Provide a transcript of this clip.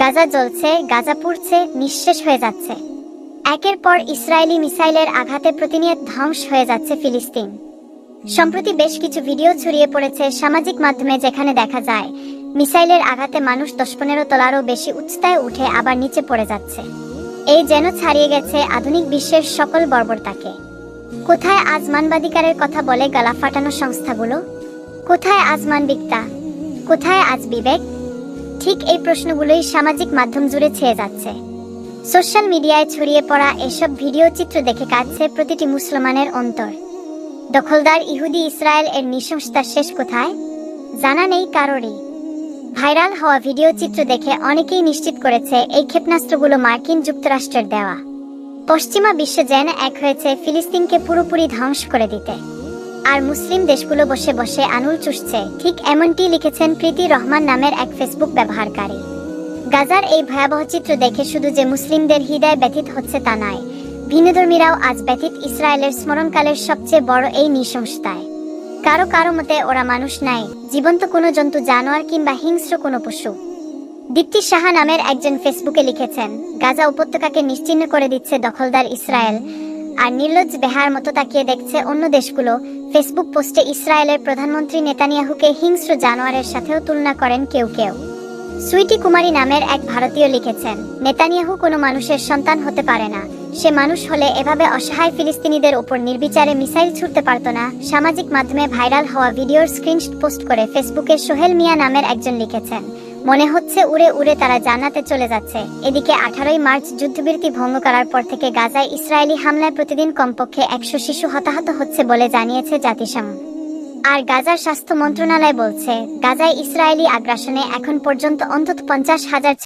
গাজা জ্বলছে, গাজা পুড়ছে, নিঃশেষ হয়ে যাচ্ছে। একের পর ইসরায়েলি মিসাইলের আঘাতে প্রতিনিয়ত ধ্বংস হয়ে যাচ্ছে ফিলিস্তিন। সম্প্রতি বেশ কিছু ভিডিও ছড়িয়ে পড়েছে সামাজিক মাধ্যমে যেখানে দেখা যায়, মিসাইলের আঘাতে মানুষ দশ পনেরো তলারও বেশি উচ্চতায় উঠে আবার নিচে পড়ে যাচ্ছে। এই যেন ছাড়িয়ে গেছে আধুনিক বিশ্বের সকল বর্বরতাকে। কোথায় আজ মানবাধিকারের কথা বলে গলা ফাটানো সংস্থাগুলো? কোথায় আজ মানবিকতা কোথায় আজ বিবেক? ঠিক এই প্রশ্নগুলোই সামাজিক মাধ্যম জুড়ে ছেয়ে যাচ্ছে। সোশ্যাল মিডিয়ায় ছড়িয়ে পড়া এসব ভিডিও চিত্র দেখে কাঁদছে প্রতিটি মুসলমানের অন্তর। দখলদার ইহুদি ইসরায়েল এর নৃশংসতার শেষ কোথায়? জানা নেই কারোরই। ভাইরাল হওয়া ভিডিও চিত্র দেখে অনেকেই নিশ্চিত করেছে এই ক্ষেপণাস্ত্রগুলো মার্কিন যুক্তরাষ্ট্রের দেওয়া। পশ্চিমা বিশ্ব যেন এক হয়েছে ফিলিস্তিনকে পুরোপুরি ধ্বংস করে দিতে। আর মুসলিম দেশগুলো বসে বসে আনুল চুষছে। ঠিক এমনটি লিখেছেন প্রীতি রহমান নামের এক ফেসবুক ব্যবহারকারী। গাজার এই ভয়াবহ চিত্র দেখে শুধু যে মুসলিমদের হৃদয় ব্যথিত হচ্ছে তা নয়, ভিন্নধর্মীরাও আজ ব্যথিত ইসরায়েলের স্মরণকালের সবচেয়ে বড় এই নৃশংসতায়। কারও কারও মতে ওরা মানুষ নাই, জীবন্ত কোনো জন্তু, জানোয়ার কিংবা হিংস্র কোনো পশু। দীপ্তি সাহা নামের একজন ফেসবুকে লিখেছেন, গাজা উপত্যকাকে নিশ্চিহ্ন করে দিচ্ছে দখলদার ইসরায়েল আর নির্লজ্জ বেহার মতো তাকিয়ে দেখছে অন্য দেশগুলো। ফেসবুক পোস্টে ইসরায়েলের প্রধানমন্ত্রী নেতানিয়াহুকে হিংস্র জানোয়ারের সাথেও তুলনা করেন কেউ কেউ। সুইটি কুমারী নামের এক ভারতীয় লিখেছেন, নেতানিয়াহু কোনো মানুষের সন্তান হতে পারে না। সে মানুষ হলে এভাবে অসহায় ফিলিস্তিনিদের ওপর নির্বিচারে মিসাইল ছুটতে পারত না। সামাজিক মাধ্যমে ভাইরাল হওয়া ভিডিওর স্ক্রিনশট পোস্ট করে ফেসবুকে সোহেল মিয়া নামের একজন লিখেছেন মনে হচ্ছে উড়ে উড়ে তারা জান্নাতে চলে যাচ্ছে। এদিকে আঠারোই মার্চ যুদ্ধবিরতি ভঙ্গ করার পর থেকে গাজায় ইসরায়েলি হামলায় প্রতিদিন কমপক্ষে একশো শিশু হতাহত হচ্ছে বলে জানিয়েছে জাতিসংঘ। আর গাজার স্বাস্থ্য মন্ত্রণালয় বলছে, গাজায় ইসরায়েলি আগ্রাসনে এখন পর্যন্ত অন্তত পঞ্চাশ হাজার